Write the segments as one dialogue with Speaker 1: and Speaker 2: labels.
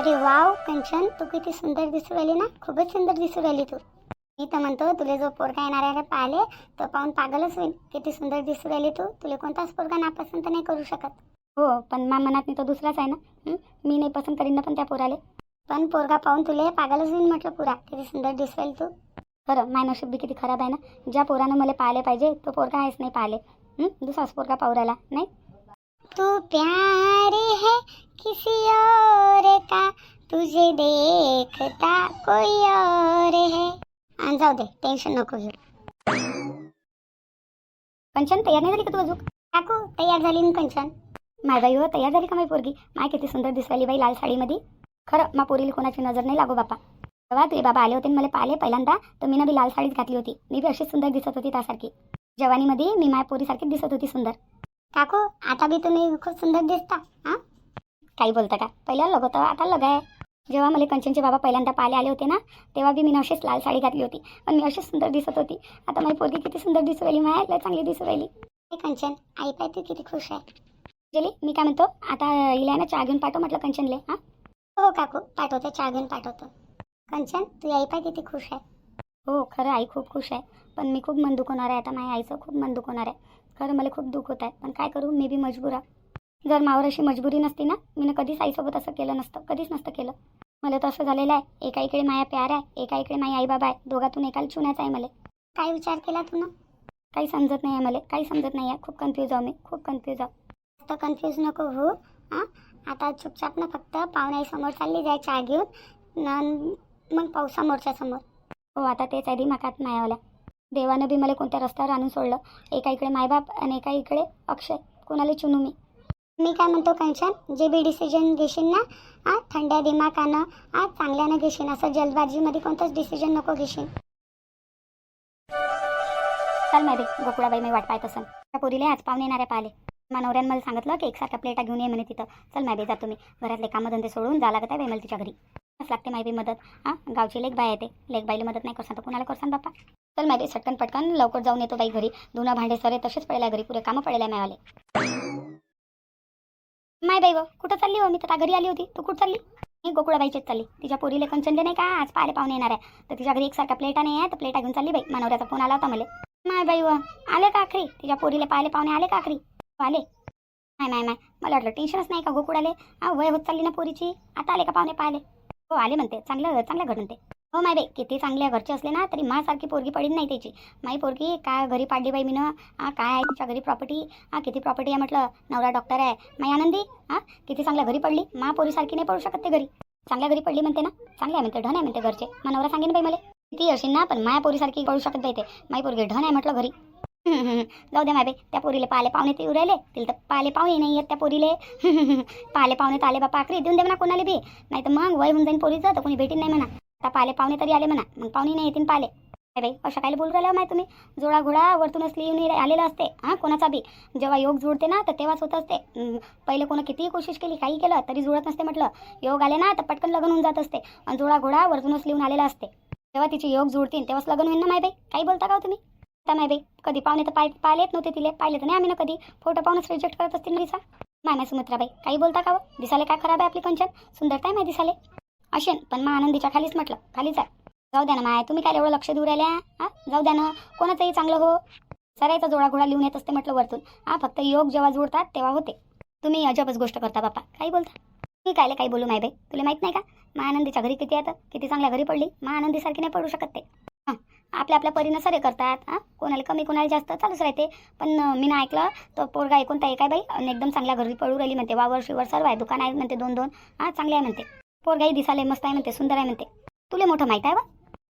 Speaker 1: अरे वाव कंचन तू किती सुंदर दिसू राहिली ना? खूपच सुंदर दिसू राहिली तू. मी तर म्हणतो तुला जो पोरगा येणार आहे पाहिले तो पाहून पागलच होईल. किती सुंदर दिसू राहिली तू. तुला कोणताच पोरगा नापसंत नाही करू शकत.
Speaker 2: हो पण मा मनात नाही तो दुसराच आहे ना? मी नाही पसंत करीन ना पण त्या पोराले.
Speaker 1: पण पोरगा पाहून तुले पागलच होईल म्हटलं पुरा. किती सुंदर दिसू राहील तू.
Speaker 2: खरं माय नशीब बी किती खराब आहे ना? ज्या पोरानं मला पाहिले पाहिजे तो पोरगा आहेच नाही पाहिले दुसराच पोरगा पाहू नाही?
Speaker 1: तू प्यारे है किसी तुझे देखता कोई और है। आणि जाऊ दे टेन्शन नको घेऊ.
Speaker 2: कंचन तयार नाही झाली का तू अजून?
Speaker 1: काकू तयार झाली ना कंचन?
Speaker 2: माझा हो तयार झाली का माझी पोरगी? माय किती सुंदर दिसली बाई लाल साडीमध्ये. खरं मा पोरीला कोणाची नजर नाही लागो बापा तेव्हा तुझे बाबा आले होते मला पाहिले पहिल्यांदा तर मी ना बी लाल साडीच घातली होती. मी बी अशीच सुंदर दिसत होती त्यासारखी. जवानीमध्ये मी माय पोरीसारखीच दिसत होती सुंदर.
Speaker 1: काकू आता बी तुम्ही खूप सुंदर दिसता हा?
Speaker 2: काही बोलता का? पहिल्याला लग होतं आता लग आहे. जेव्हा मला कंचनचे बाबा पहिल्यांदा पाले आले होते ना तेव्हा बी मी अशीच लाल साडी घातली होती पण मी अशीच सुंदर दिसत होती. आता माझी पोरगी किती सुंदर दिसू राहिली माय लय चांगली दिसू राहिली.
Speaker 1: हे कंचन आई पाय तू किती खुश आहे.
Speaker 2: जेली मी काय म्हणतो आता हिला आहे ना चहा घेऊन पाठव म्हटलं कंचनले हां?
Speaker 1: हो काकू पाठवतो चहा घेऊन पाठवतो. कंचन तू आई पाय किती खुश आहे.
Speaker 2: हो खरं आई खूप खुश आहे पण मी खूप मन दुखवणार आहे आता माझ्या आईचं खूप मन दुखवणार आहे. खरं मला खूप दुःख होत आहे पण काय करू मी बी मजबूर आहे. जर मावर अशी मजबुरी नसती ना मी कधीच आईसोबत असं केलं नसतं कधीच नसतं केलं. मला तर असं झालेलं आहे एका इकडे माया प्यार आहे एका इकडे माझी आईबाबा आहे दोघातून एकाला चुनायचं आहे मला.
Speaker 1: काय विचार केला तू ना?
Speaker 2: काही समजत नाही आहे मला काही समजत नाही आहे. खूप कन्फ्यूज आहो मी खूप कन्फ्यूज आहो.
Speaker 1: तर कन्फ्यूज नको हो हां? आता चुपचाप ना फक्त पाहुण्यासमोर चालली जाय चहा घेऊन न मग पाहू समोरच्या समोर.
Speaker 2: हो आता तेच आहे दिमाखात मायावाल्या. देवानं बी मला कोणत्या रस्त्यावर आणून सोडलं. एका इकडे मायबाप आणि एका इकडे अक्षय. कोणाला चुनू मी?
Speaker 1: मी काय म्हणतो कंचन जे बी डिसिजन घेशील ना आ थंड्या दिमाखानं आ चांगल्यानं घेशील. असं जलदबाजीमध्ये कोणतंच डिसिजन नको घेशील.
Speaker 2: चल माय गोकुळाबाई मी वाट पाहत असन. त्या पोरीला आज पाहुणे येणाऱ्या पाहिले मनवऱ्यानं मला सांगितलं की एकसारख्या प्लेटा घेऊन ये म्हणे तिथं. चल मायबी जा जातो मी घरातले कामधंदे सोडून जा लागत आहे मला तिच्या घरी. असं लागते मायबी मदत. हां गावची लेख बाई येते लेख बाईला मदत नाही करसान तर कुणाला करसान बाप्पा चल माय सटकन पटकन लवकर जाऊन येतो बाई घरी. धुणं भांडे सरे तसेच पडले घरी. पुरे कामं पडले आहे नाही माय बाई व कुठं चालली हो मी तर घरी आली होती. तू कुठं चालली? मी गोकुळाबाईचीच चालली. तिच्या पोरीले कंचनले नाही का? आज पाहिले पाहुणे येणार आहे. तर तिच्या घरी एकसारख्या प्लेटा नाही आहे तर प्लेटा घेऊन चालली बाई. मनवऱ्याचा फोन आला होता मला. माय बाई व आले का आखरी? तिच्या पोरीले पाहिले पाहुणे आले का आखरी? आले. नाही नाही नाही मला वाटलं टेन्शनच नाही का गोकुळाले? हा वय होत चालली ना पोरीची. आता आले का पाहुणे पाहिले हो आले म्हणते. चांगलं चांगलं घडून म्हणते हो माय बाई किती चांगल्या घरचे असले ना तरी माझ्यासारखी पोरगी पडली नाही त्याची माई पोरगी काय घरी पाडली बाई मीनं? हा काय आहे तुमच्या घरी प्रॉपर्टी हा किती प्रॉपर्टी आहे म्हटलं? नवरा डॉक्टर आहे. माई आनंदी? हा किती चांगल्या घरी पडली? मा पोरीसारखी नाही पडू शकत ते घरी. चांगल्या घरी पडली म्हणते ना? चांगली आहे म्हणते ढन आहे म्हणते घरचे. मग नवरा सांगेन बाई मला. किती असेल ना पण माया पोरीसारखी पडू शकत बाई ते. माई पोरगी ढन आहे म्हटलं घरी. जाऊ दे माय बाई त्या पोरीले पाले पाहुणे ते उरायले तिला तर पाले पाहुणे नाही आहेत त्या पोरीले. पाले पाहुणे तर आले बापा आखरी देऊन दे म्हणा कोणाला बी. नाही तर मग वय होऊन जाईन पोरीचं तर कोणी भेटीन नाही म्हणा. आता पाले पाहुणे तरी आले म्हणा. मग पाहुणे नाही येतील पाले. काय बाई अशा काय बोलू राहिला माहिती तुम्ही? जोडा घोडा वरतूनच येऊन आलेला असते. हां कोणाचा बी? जेव्हा योग जुळते ना तर तेव्हाच होत असते. पहिले कोणा कितीही कोशिश केली काही केलं तरी जुळत नसते म्हटलं. योग आले ना तर पटकन लग्न होऊन जात असते. आणि जोडा घोडा वरतूनच लिहून आलेला असते. तेव्हा तिचे योग जुळतील तेव्हाच लग्न होईल ना माय बाई? काही बोलता का हो तुम्ही? आता माय बाई कधी पाहुणे तर पाय पाहिलेत नव्हते तिले. पाहिले तर नाही आम्ही ना कधी. फोटो पाहूनच रिजेक्ट करत असतील ना दिसा? माय सुमित्राबाई काही बोलता का हो? दिसाले काय खराब आहे आपली कंचन? सुंदरता आहे माय दिसाले. असेन पण मग आनंदीच्या खालीच म्हटलं खालीच आहे. जाऊ द्या ना माय तुम्ही काय एवढं लक्ष देऊ राहिल्या हा? जाऊ द्या ना कोणाचंही चांगलं हो. सरायचा जोडा घोडा लिहून येत असते म्हटलं वरतून. हा फक्त योग जेव्हा जुळतात तेव्हा होते. तुम्ही अजबच गोष्ट करता बापा. काही बोलता. मी कायले काही बोलू माय बाई? तुला माहीत नाही का? मा आनंदीच्या घरी किती येतं किती चांगल्या घरी पडली? मा आनंदीसारखी नाही पडू शकत ते. हां आपल्या आपल्या परीनं सरे करतात हां? कोणाला कमी कोणाला जास्त चालूच राहते. पण मी ना ऐकलं तो पोरगा ऐकून तर काय बाई? आणि एकदम चांगल्या घरी पडू राहिली म्हणते. वावर शिवर सर्व आहे. दुकान आहे म्हणते दोन दोन. हां चांगले आहे म्हणते. पोरगाई दिसाले मस्त आहे म्हणते सुंदर आहे म्हणते. तुले मोठं माहीत आहे वा?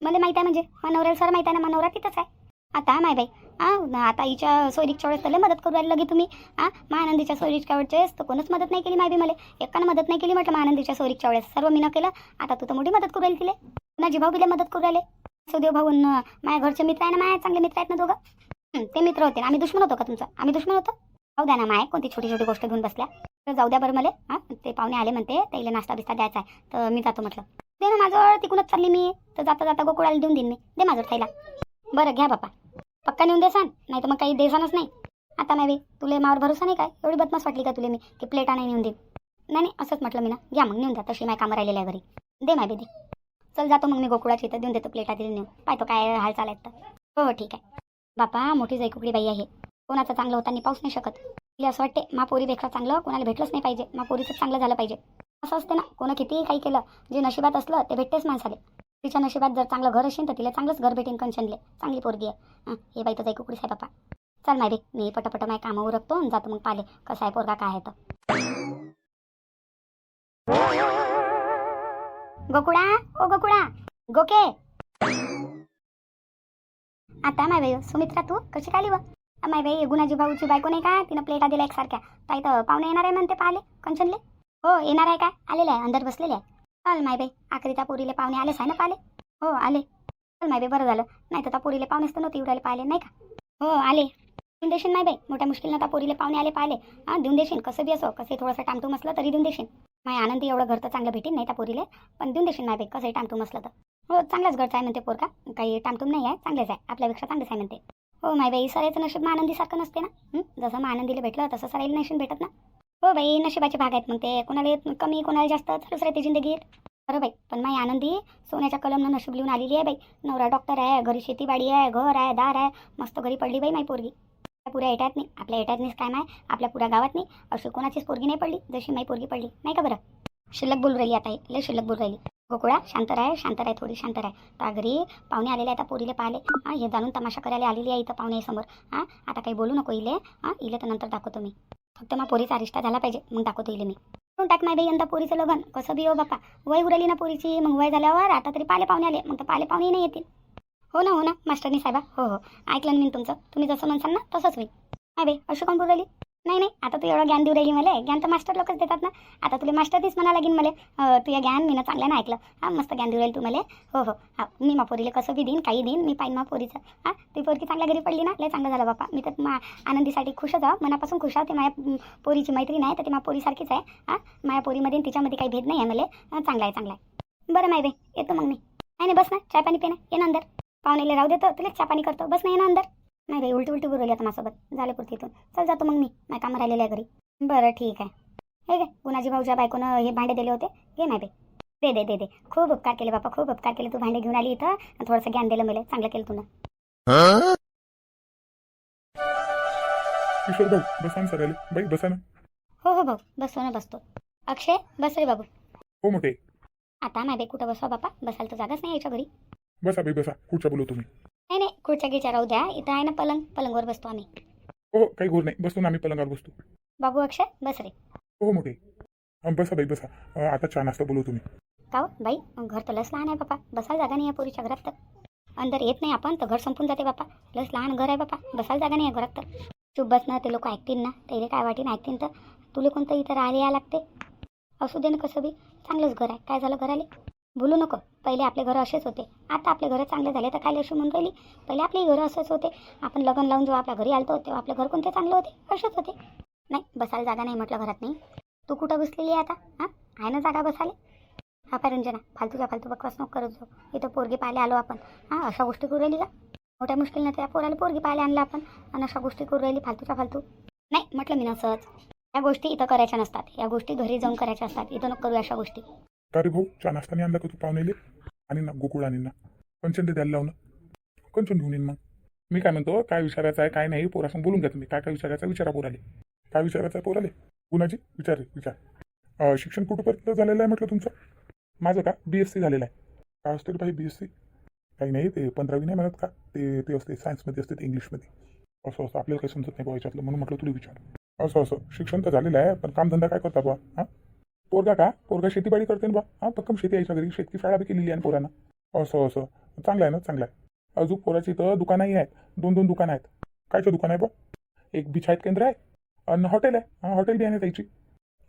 Speaker 2: मला माहीत आहे म्हणजे मनवऱ्याला सर माहीत आहे ना मनवरा तिथंच आहे. आता माय बाई हा आता हिच्या सोयरीच्या वेळेस त्याला मदत करू राहिली लगे तुम्ही. हां महानंदीच्या सोयरीच्या वेळेस तर कोणच मदत नाही केली माय बी मला. एकानं मदत नाही केली म्हटलं महानंदीच्या सोयरीच्या वेळेस सर्व मी न केलं आता तू तर मोठी मदत करू राहिली तिले. पुन्हा भाऊ तिला मदत करू राहिले. सुदेव भाऊ माझ्या घरचे मित्र आहे ना माझ्या चांगले मित्र आहेत ना दोघं. ते मित्र होते. आम्ही दुश्मन होतो का तुमचं? आम्ही दुश्मन होतो? जाऊ द्या ना माय कोणती छोटी छोटी गोष्ट घेऊन बसल्या. तर जाऊ द्या बरं मला हां ते पाहुणे आले म्हणते त्याला नाश्ता बिस्ता द्यायचा आहे. तर मी जातो म्हटलं. दे ना माझं तिकूनच चालली मी. तर जाता जाता गोकुळाला देऊन देईन मी. दे माझं खायला. बरं घ्या बापा पक्का नेऊन देसान नाही तर मग काही देसानच नाही. आता नाही तुले मावर भरोसा नाही काय? एवढी बदमास वाटली का तुले मी की प्लेटा नाही नेऊन देईन? नाही नाही असंच म्हटलं मी ना. घ्या मग नेऊन द्या. तशी माय कामं राहिलेल्या घरी. दे माय दे. चल जातो मग मी गोकुळाची इथं देऊन देतो प्लेटा दिली नेऊन. पाहतो काय हाल चालायत तर. हो हो ठीक आहे. बापा मोठी जैकुकडी बाई आहे. कोणाचं चांगलं होताना पाऊस नाही शकत. तिला असं वाटते मा पोरीपेक्षा चांगलं कोणाला भेटलंच नाही पाहिजे. मा पोरीचं चांगलं झालं पाहिजे. असं असते ना कोणा कितीही काही केलं जे नशिबात असलं ते भेटतेच माणसाले. तिच्या नशिबात जर चांगलं घर असेल तर तिला चांगलंच घर भेटेन कंचनले. चांगली पोरगी आहे. हे बाई तर कुकडी साहेब बापा चल माय बे मी पटापट माय कामावर उरकतो आणि जातो मग पाले कसं आहे पोरगा काय आहे तर गोकुळा ओ गोकुळा गोके. आता माय बाई सुमित्रा तू कशी काली व माय बाई गुणाजी भाऊची बायको नाही का? तिनं प्लेटा दिल्या एकसारख्या. ताई तर पाहुणे येणार आहे म्हणते पाहिले कंचनले. हो येणार आहे काय आलेले आहे अंदर बसलेले आहे. चल माय बाई आखरी त्या पोरीले पाहुणे आलेच आहे ना पाहिले हो आले. चल माय बाई बरं झालं. नाही तर त्या पोरीले पाहुणेच तर नव्हते उडाले पाहिले नाही का? हो आले. देऊन देशील माय बाई मोठ्या मुश्किलनं त्या पोरीले पाहुणे आले पाहिले हां देऊन देशील कसं बी असो कसं थोडंसं टामटूम असलं तरी देऊन देशील. माय आनंदी एवढं घर तर चांगलं भेटेल नाही त्या पोरीले पण देऊन देशील माय बाई कसंही टामटूम असलं तर. हो चांगलाच घरचं आहे म्हणते पोरका काही टामटूम नाही आहे चांगलेच आहे आपल्यापेक्षा चांगलेच आहे म्हणते. हो माय बाई सरायचं नशीब आनंदीसारखं नसते ना? जसं मग आनंदीला भेटलं तसं सरायला नशीब भेटत ना? हो बाई नशिबाचे भाग आहेत मग ते. कोणाला कमी कोणाला जास्त चालूच राहते जिंदगीत बरं बाई पण माई आनंदी सोन्याच्या कलमनं नशीब लिहून आलेली आहे बाई. नवरा डॉक्टर आहे घरी शेतीबाडी आहे घर आहे दार आहे. मस्त घरी पडली बाई माई पोरगी. पुऱ्या एट्यात नाही. आपल्या एट्यात नाहीच काय माय? आपल्या पुऱ्या गावात नाही. अशी कोणाचीच पोरगी नाही पडली जशी माई पोरगी पडली. नाही का बरं? शिल्लक बोलू राहिली आता ही, लय शिल्लक बोलू राहिली. गोकुळा शांत राह शांत राह थोडी शांत राह. तर घरी पाहुणे आलेले आता पोरीले पाहिले हां हे जाणून तमाशा करायला आलेली आहे इथं पाहुणे समोर. हां आता काही बोलू नको इले. हां इले तर नंतर दाखवतो मी. फक्त मग पोरीचा रिश्ता झाला पाहिजे मग दाखवतो इले मी. करून टाक नाही बाई यंदा पोरीचं लग्न. कसं बी हो बापा वय उरली ना पोरीची मग वय झाल्यावर आता तरी पाले पाहुणे आले. मग तर पाले पाहुणे नाही येतील. हो ना हो ना मास्टरनी साहेबा. हो हो. ऐकलं मी तुमचं. तुम्ही जसं म्हणसाल ना तसंच होईल. माय बाई अशी कोण बोलली नाही नाही आता तू एवढं ज्ञान देऊ राहिली मला. ज्ञान तर मास्टर लोकच देतात ना. आता तुला मास्टर तीच म्हणा लागेल मला. तुझ्या ज्ञान मी ना चांगलं ऐकलं. हां मस्त ज्ञान देऊ राहील तू मला. हो हो. हा मी मा पोरीला कसं बी देईन काही देईन मी पाहिन मा पोरीचं. हां ती पोरकी चांगल्या घरी पडली ना लय चांगलं झालं बापा मी तर मा आनंदीसाठी खुशच आहो मनापासून खुश आहो. ते माझ्या पोरीची मैत्रीण आहे तर ती मा पोरीसारखीच आहे. हां माझ्या पोरीमध्ये तिच्यामध्ये काही भेद नाही आहे मला. चांगला आहे चांगला आहे. बरं माहिती येतो मग मी. नाही नाही बस ना. चाय पाणी पेना ये ना अंदर. पाहुणेले राहू देतो तुला चहा पाणी करतो. बस ना ये ना अंदर. नाही बाई उलटी उलटी बोलवली आता माझ्यासोबत. झाले पुरती इथून. चल जातो मग मी. माझ्या कामं राहिलेलं आहे घरी. बरं ठीक आहे. हे घे गुणाजी भाऊच्या बायकोनं हे भांडे दिले होते. घे नाही दे दे दे दे. खूप उपकार केले बापा खूप उपकार केले. तू भांडे घेऊन आली इथं थोडंसं ज्ञान दिलं मला. चांगलं केलं तुला
Speaker 3: किशोर भाऊ बसा ना बाई बसा ना.
Speaker 2: हो हो भाऊ. बसतो ना बसतो. अक्षय बस रे बाबू.
Speaker 3: हो मोठे.
Speaker 2: आता नाही कुठं बसवा बापा? बसायला तर जागाच नाही याच्या घरी.
Speaker 3: बसा बाई बसा. खुर्च्या बोलू तुम्ही
Speaker 2: नाही नाही खुर्च्या गिच्या राहू द्या. इथं आहे ना पलंग. पलंगवर बसतो आम्ही.
Speaker 3: हो काही घोर नाही बसतो ना आम्ही पलंगावर बसतो.
Speaker 2: बाबू अक्षय बस रे.
Speaker 3: हो मोठे. अं, बसा बाई बसा. अं, आता चहा नाश्ता बोलू तुम्ही
Speaker 2: का हो? बाई घर तर लस लहान आहे बापा. बसायला जागा नाही आहे पोरीच्या घरात तर. अंदर येत नाही आपण तर घर संपून जाते बापा. लस लहान घर आहे बापा. बसायला जागा नाही आहे घरात तर. चुप बस ना ते लोक ऐकतील ना. त्याला काय वाटेन ऐकतील तर. तुला कोणतं इथं राहिले या लागते? असू दे ना कसं बी. चांगलंच घर आहे. काय झालं घराले? बोलू नको. पहिले आपले घरं असेच होते. आता आपले घरं चांगले झाले तर काय अशी म्हणून राहिली? पहिले आपलेही घरं असंच होते. आपण लग्न लावून जेव्हा आपल्या घरी आलतो तेव्हा आपलं घर कोणते चांगले होते? असेच होते. नाही बसायला जागा नाही म्हटलं घरात नाही. तू कुठं बसलेली आहे आता? हां? आहे ना जागा बसायला? हा पाय रंजना फालतूच्या फालतू बकवास नको करत जाऊ. इथं पोरगी पाहायला आलो आपण. हां अशा गोष्टी करू राहिली का? मोठ्या मुश्किलनं त्या पोराला पोरगी पाहायला आणलं आपण. आणि अशा गोष्टी करू राहिली फालतूच्या फालतू. नाही म्हटलं मी नसंच या गोष्टी इथं करायच्या नसतात. या गोष्टी घरी जाऊन करायच्या असतात. इथं नको करू अशा गोष्टी.
Speaker 3: का रे भाऊ चहा नाश्ता नाही आणला का तू पाहुणेले आणि ना गोकुळ आणि ना. कंचन ते द्यायला लावणं कंचन घेऊन येईन मग. मी काय म्हणतो काय विचारायचं आहे काय नाही पोरासून बोलून घ्या तुम्ही. काय काय विचारायचं आहे विचारा पोराले. काय विचारायचं आहे पोराले? गुणाजी विचार रे विचार. शिक्षण कुठंपर्यंत झालेलं आहे म्हटलं तुमचं? माझं का? बी एस सी झालेलं आहे. काय असते रे भाई बी एस सी काही नाही ते पंधरावी नाही म्हणत का? ते ते असते सायन्समध्ये असते ते इंग्लिशमध्ये असं असं. आपल्याला काही समजत नाही बुवा याच्यातलं. म्हणून म्हटलं तुला विचार. असं असं. शिक्षण तर झालेलं आहे पण कामधंदा काय करता बुवा? हां? पोरगा का? पोरगा शेतीबाडी करते ना बा. हा पक्कम शेती यायच्या घरी शेतकी शाळा बी केलेली आहे ना असं असं. चांगलं आहे ना चांगलं आहे. अजून पोराची इथं दुकानंही आहेत. दोन दोन दुकानं आहेत. कायचं दुकान आहे बा? एक बिछायत केंद्र आहे आणि हॉटेल आहे. हां हॉटेल बी आहे ना त्याची.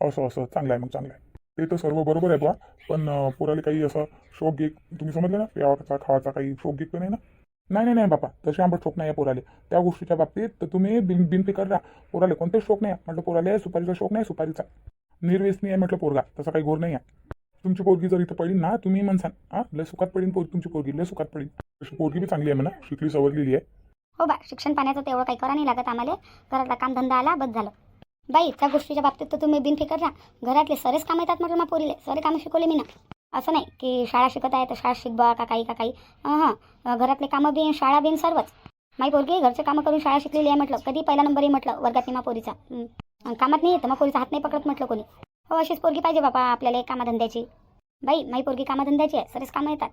Speaker 3: असं असं. चांगलं आहे मग चांगलं आहे. ते तर सर्व बरोबर आहे बा. पण पोराला काही असं शोक गिक तुम्ही समजलं ना? प्यावाचा खावाचा काही शोक गिक नाही ना? नाही नाही नाही बापा. तसे आंबट शोक नाही आहे पोराले. त्या गोष्टीच्या बाबतीत तर तुम्ही बिन बिनफिकर राहा. पोराले कोणतेच शोक नाही आहे. म्हटलं पोराले सुपारीचा शोक नाही सुपारीचा. निर्व्यसनी आहे म्हटलं पोरगा तसा काही गोर नाही आहे. तुमची पोरगी जर इथं पडली ना तुम्ही म्हणसान हा लय सुखात पडीन पोरगी तुमची पोरगी लय सुखात पडीन. तशी पोरगी बी चांगली आहे म्हणा शिकली सवरलेली आहे.
Speaker 2: हो बा शिक्षण पाण्याचं तेवढं काही करा नाही लागत आम्हाला. घरातला काम धंदा आला बस झालं. बाई त्या गोष्टीच्या बाबतीत तर तुम्ही बिनफिकर राहा. घरातले सरेच काम येतात म्हटलं मग पोरीले सरे कामं शिकवले मी ना. असं नाही की शाळा शिकत आहे तर शाळा शिकवा का काही का काही. हां घरातले कामं बी शाळा बिन सर्वच. माई पोरगी घरचे कामं करून शाळा शिकलेली आहे म्हटलं कधी पहिला नंबर आहे म्हटलं वर्गात मा पोरीचा. कामात नाही येतं मग पोरीचा हात नाही पकडत म्हटलं कोणी. हो अशीच पोरगी पाहिजे बाबा आपल्याला एक कामाधंद्याची. बाई माई पोरगी कामाधंद्याची आहे सरेच कामं येतात.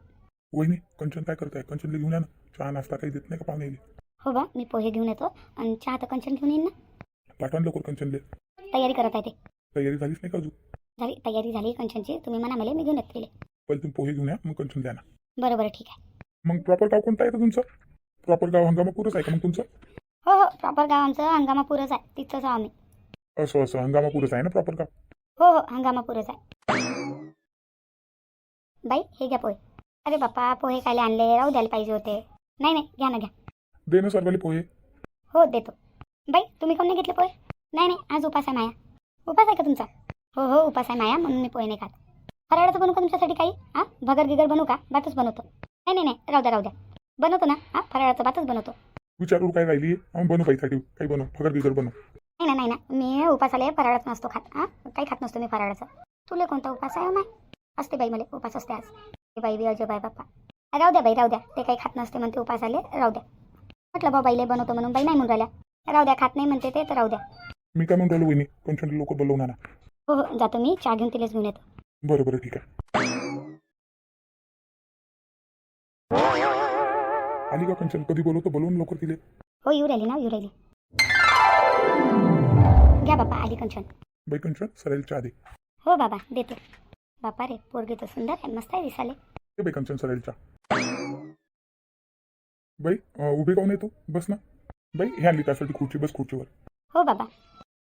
Speaker 3: वहिनी कंचन काय करताय? कंचनला घेऊन या ना. चहा नाश्ता काही देत नाही का पाहुणे?
Speaker 2: हो बा मी पोहे घेऊन येतो. आणि चहा तर कंचन घेऊन येईन ना.
Speaker 3: पाठवा ना लवकर कंचनले.
Speaker 2: तयारी करत आहे ते.
Speaker 3: तयारी झालीच नाही का अजून?
Speaker 2: झाली तयारी झाली कंचनची. तुम्ही म्हणा मला मी घेऊन येत गेले
Speaker 3: पहिले तुम्ही पोहे घेऊन या मग कंचन द्या ना.
Speaker 2: बरं बरं ठीक आहे.
Speaker 3: मग प्रॉपर गाव कोणतं तुमचं? प्रॉपर गाव हंगामापूरच आहे का मग तुमचं?
Speaker 2: हो हो प्रॉपर गाव आमचं हंगामापूरच आहे तिथंच आहो आम्ही.
Speaker 3: असं असं हंगामापूरच आहे ना प्रॉपर गाव?
Speaker 2: हो हो हंगामापूरच आहे. बाई हे घ्या पोहे. अरे बाप्पा पोहे खायला आणले राहू द्यायला पाहिजे होते. नाही नाही घ्या ना घ्या.
Speaker 3: दे ना सर्वाले पोहे?
Speaker 2: हो देतो. बाई तुम्ही कोण नाही घेतले पोहे? नाही नाही आज उपास आहे माया. उपास आहे का तुमचा? हो हो उपास आहे माया म्हणून मी पोहे नाही खात. फराळाचं बनवू का तुमच्यासाठी काही? हां भगर गिगर बनवू का? भातच बनवतो. नाही नाही नाही राहू द्या राहू द्या. बनवतो ना हां? फराळाचं भातच बनवतो.
Speaker 3: विचारू काय राहिली? बनवू पाहिजे काही बनव फगर बिगर बनव.
Speaker 2: नाही ना नाही ना. मी उपासाला फराळात नसतो खात हां? काही खात नसतो मी फराळाचं. तुला कोणता उपास आहे माय? असते बाई मला उपास असते आज. बाई बी अजय बाई बाप्पा. राहू द्या बाई राहू द्या. ते काही खात नसते म्हणते उपास आले राहू द्या. म्हटलं बा बाईले बनवतो म्हणून बाई नाही म्हणून राहिल्या. राहू द्या खात नाही म्हणते ते तर राहू द्या.
Speaker 3: मी काय म्हणून राहिलो वहिनी? कंचन लोक बोलवणार ना
Speaker 2: हो हो जातो मी चहा घेऊन तिलाच घेऊन येतो.
Speaker 3: बरं बरं ठीक आहे. आली का कंचन? कधी बोलवतो? बोलवून लवकर तिले.
Speaker 2: हो येऊ राहिली ना येऊ राहिली. घ्या बापा आली कंचन.
Speaker 3: बाई कंचन सरायला चहा दे.
Speaker 2: हो बाबा देतो. बापा रे पोरगी तर सुंदर आहे मस्त आहे दिसाले.
Speaker 3: बाई कंचन सरायला चहा. बाई अं, उभी काऊन येतो बस ना. बाई हे आणली त्यासाठी खुर्ची बस खुर्चीवर.
Speaker 2: हो बाबा.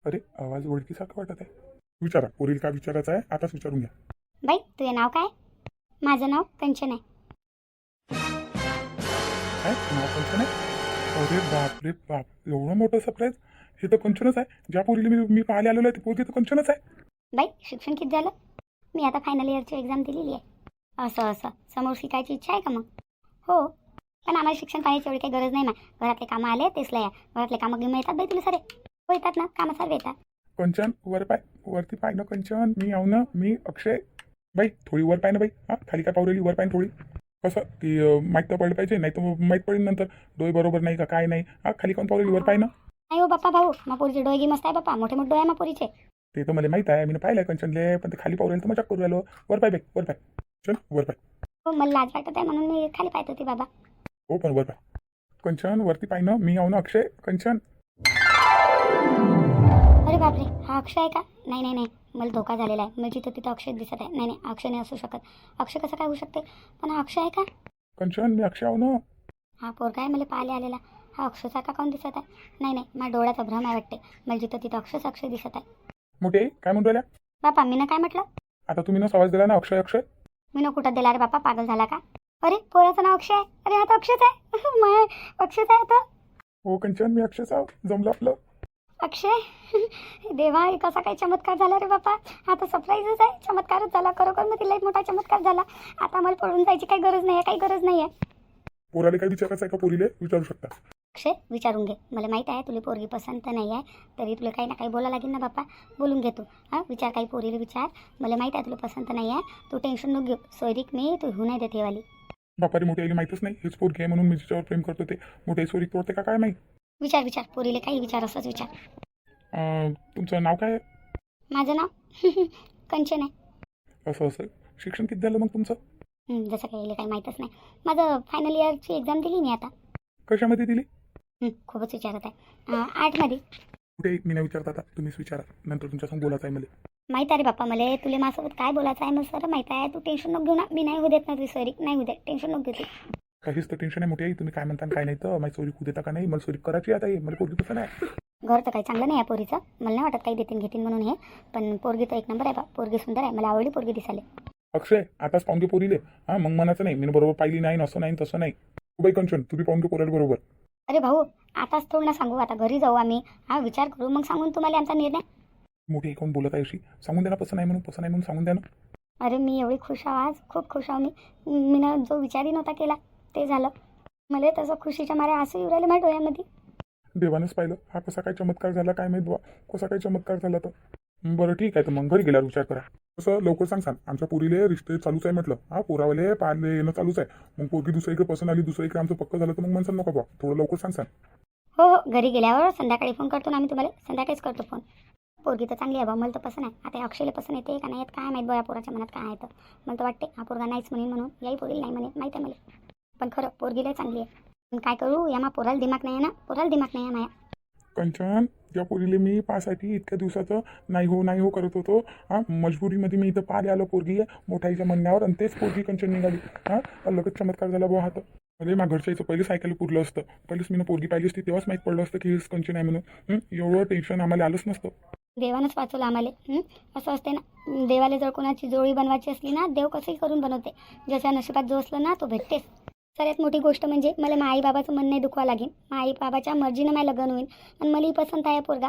Speaker 3: अरे आवाज ओळखीसारखा वाटत आहे. विचारा पोरील काय विचारायचं आहे आताच विचारून घ्या.
Speaker 2: बाई तुझे नाव काय? माझं नाव कंचन आहे.
Speaker 3: काय नाव कंचन आहे. अरे बाप रे बाप एवढं मोठं सरप्राईज हे तर कंचनच आहे. ज्या पोरीला मी मी पाहायला आलेलो आहे ते पोरगी तर कंचनच आहे.
Speaker 2: बाई शिक्षण किती झालं? मी आता फायनल इयरची एक्झाम दिलेली आहे. असं असं. समोर शिकायची इच्छा आहे का मग? हो. पण आम्हाला शिक्षण पाहायची एवढी काही गरज नाही ना घरातले कामं आले तेच लया घरातले कामं घेऊन येतात बाई तुला सारे. हो येतात ना कामं सर्व येतात
Speaker 3: कंचन वर पाय. वरती पाय ना कंचन. मी आव ना मी अक्षय. बाई थोडी वर पाय ना बाई. हा खाली काय पावलेली? वर पाय ना थोडी. कसं अं, माहीत तर पडलं पाहिजे नाही तर माहीत पडेल नंतर डोळे बरोबर नाही का काय नाही. हा खाली कोण पावलेली वर पाय ना.
Speaker 2: नाही हो बाप्पा भाऊ मा पोरीचे डोळे मस्त आहे बाप्पा मोठे मोठे डोळे आहे
Speaker 3: ते तर मला माहीत आहे मी पाहिलंय कंचनले पण ते खाली पावलेलं तर मजाक करू राहिलो. वर पाय बाई वर पाय. चल वर पाय.
Speaker 2: हो मला लाज वाटत आहे म्हणून मी खाली पाहत होती बाबा.
Speaker 3: हो पण वर पाय. कंचन वरती पाय ना. मी आव ना अक्षय. कंचन
Speaker 2: अरे बापरे हा अक्षय आहे का? नाही नाही नाही. मला धोका झालेला आहे. म्हणजे तिथं तिथं अक्षय दिसत आहे. नाही नाही अक्षय नाही असू शकत. अक्षय कसं काय होऊ शकते? पण हा अक्षय आहे का?
Speaker 3: कंचन मी अक्षय आव ना.
Speaker 2: हा पोरगा आहे मला पाहायला आलेला. हा अक्षयसारखा काऊन दिसत आहे? नाही नाही माझ्या डोळ्याचा भ्रम आहे वाटते. मला जिथं तिथं अक्षयच अक्षय दिसत आहे.
Speaker 3: मोठे काय म्हणून राहिल्या?
Speaker 2: बापा मी ना काय म्हटलं?
Speaker 3: आता तुम्ही ना आवाज दिला ना अक्षय अक्षय?
Speaker 2: मी ना कुठं दिला रे बापा? पागल झाला का? अरे पोराचं नाव अक्षय आहे. अरे हा तर अक्षयच आहे. माय अक्षयच आहे आता
Speaker 3: हो कंचन मी अक्षयच आव जमलं आपलं.
Speaker 2: अक्षय देवा हे कसा काही चमत्कार झाला रे बापा? तर सरप्राईजच आहे. चमत्कारच झाला. खरोखर मग तिला एक मोठा चमत्कार झाला. आता मला पळून जायची काही गरज नाही आहे काही गरज नाही आहे
Speaker 3: पोराला काय विचारायचं आहे का पोरीले? विचारू शकता.
Speaker 2: अक्षय विचारून घे. मला माहीत आहे तुला पोरगी पसंत नाही आहे. तरी तुला काही ना काही बोला लागेल ना बापा? बोलून घे तू. हां विचार काही पोरीला विचार. मला माहीत आहे तुला पसंत नाही आहे. तू टेन्शन नको घेऊ. सोयरीक मी तू होऊ नाही देते वाली.
Speaker 3: बापारी मोठी आईला माहीतच नाही. हेच पोरगी आहे म्हणून मी तिच्यावर प्रेम करतो ते. मोठी सोरी करते का? काय नाही
Speaker 2: विचार विचार. पोरीला काही विचार असंच विचार.
Speaker 3: अं, तुमचं नाव काय? आहे?
Speaker 2: माझं नाव? कंचन आहे.
Speaker 3: असं असं. शिक्षण किती झालं मग तुमचं?
Speaker 2: हं, जसं काही याला काही माहीतच नाही. माझं फायनल इयरची एक्झाम दिली मी आता.
Speaker 3: कशामध्ये दिली?
Speaker 2: हं, खूपच विचारत आहे. अं, आठमध्ये
Speaker 3: कुठे मी नाही विचारत आता? तुम्हीच विचारा. नंतर तुमच्या संग बोलायचं आहे मला.
Speaker 2: माहीत आहे रे बाप्पा मला तुला माझ्यासोबत काय बोलायचं आहे मला सर माहीत आहे. तू टेन्शन नको घेऊ ना. मी नाही होऊ देत ना तुझी सोयरी नाही होऊ देत. टेन्शन नको घेऊ तू.
Speaker 3: काहीच तर टेन्शन आहे मोठी आई तुम्ही काय म्हणता आणि काय नाही तर माझी चोरी खूप देता का नाही? मला चोरी करायची आता हे. मला पोरगी कसं नाही
Speaker 2: घर तर काही चांगलं नाही आहे पोरीचं. मला नाही वाटत काही देतीन घेतीन म्हणून हे. पण पोरगी तर एक नंबर आहे बा. पोरगी सुंदर आहे. मला आवडली पोरगी दिसाले
Speaker 3: अक्षय आताच पाहून घे पोरीले. हां मग मनाचं नाही. मी बरोबर पाहिली नाही असं नाही तसं नाही. बाई कंचन तुम्ही पाहून घे पोराला बरोबर.
Speaker 2: अरे भाऊ आताच थोडं ना सांगू. आता घरी जाऊ आम्ही. हा विचार करू. मग सांगून तुम्हाला आमचा निर्णय.
Speaker 3: मोठी कोण बोलत आहे अशी? सांगून द्या ना पसंत नाही म्हणून पसंत नाही म्हणून सांगून द्या ना
Speaker 2: अरे मी एवढी खुश आहो आज. खूप खुश आहो मी. मी ना जो विचारही नव्हता केला. ते झालं. मला तसं खुशीच्या मारे हसू येऊ राहिले माझ्या डोळ्यामध्ये.
Speaker 3: देवानंच पाहिलं हा कसा काय चमत्कार झाला काय माहीत बुवा कसा काय चमत्कार झाला तर बरं ठीक आहे तर मग घरी गेल्यावर विचार करा. कसं लवकर सांग सांग. आमच्या पोरीले रिश्ते चालूच आहे म्हटलं. हा पोरावाले पाहिले येणं चालूच आहे. मग पोरगी दुसरीकडे पसंत आली दुसरीकडे आमचं पक्क झालं तर मग म्हणसान नको बा थोडं लवकर सांग सांग.
Speaker 2: हो हो घरी गेल्यावर संध्याकाळी फोन करतो ना आम्ही तुम्हाला. संध्याकाळीच करतो फोन पोरगी तर चांगली आहे बा मला तर पसंत आहे आता या अक्षयला पसंत येते का नाही येत काय माहीत बा या पोराच्या मनात काय आहे तर. मला तर वाटते हा पोरगा नाहीच म्हणेन म्हणून याही पोरीला नाही म्हणे माहीत आहे मला. पण खरं पोरगीला चांगली आहे. पण काय करू या मा पोराला दिमाग नाही आहे ना? पोराला दिमाग नाही आहे माया.
Speaker 3: कंचन या पोरीले मी पासाठी इतक्या दिवसाचं नाही हो नाही हो करत होतो. हा मजबुरीमध्ये मी इथं पाहिले आलो पोरगी मोठाईच्या म्हणण्यावर आणि तेच पोरगी कंचन निघाली. हा लगेच चमत्कार झाला बुवा हात. अरे माझ्या घरच्या इथं पहिलेच ऐकायला पुरलं असतं. पहिलेच मी पोरगी पाहिली असती तेव्हाच माहीत पडलं असतं की ही कंचन आहे म्हणून? एवढं टेन्शन आम्हाला आलंच नसतं.
Speaker 2: देवानंच वाचवलं आम्हाला. हं? असं असते ना देवाला जर कोणाची जोडी बनवायची असली ना देव कसंही करून बनवते. ज्याच्या नशिबात जो असलं ना तो भेटतेच. सगळ्यात मोठी गोष्ट म्हणजे मला आई बाबाचं मन नाही दुखवा लागेल. आई बाबाच्या मर्जीनं माझं लग्न होईल. आणि मलाही पसंत आहे पोरगा.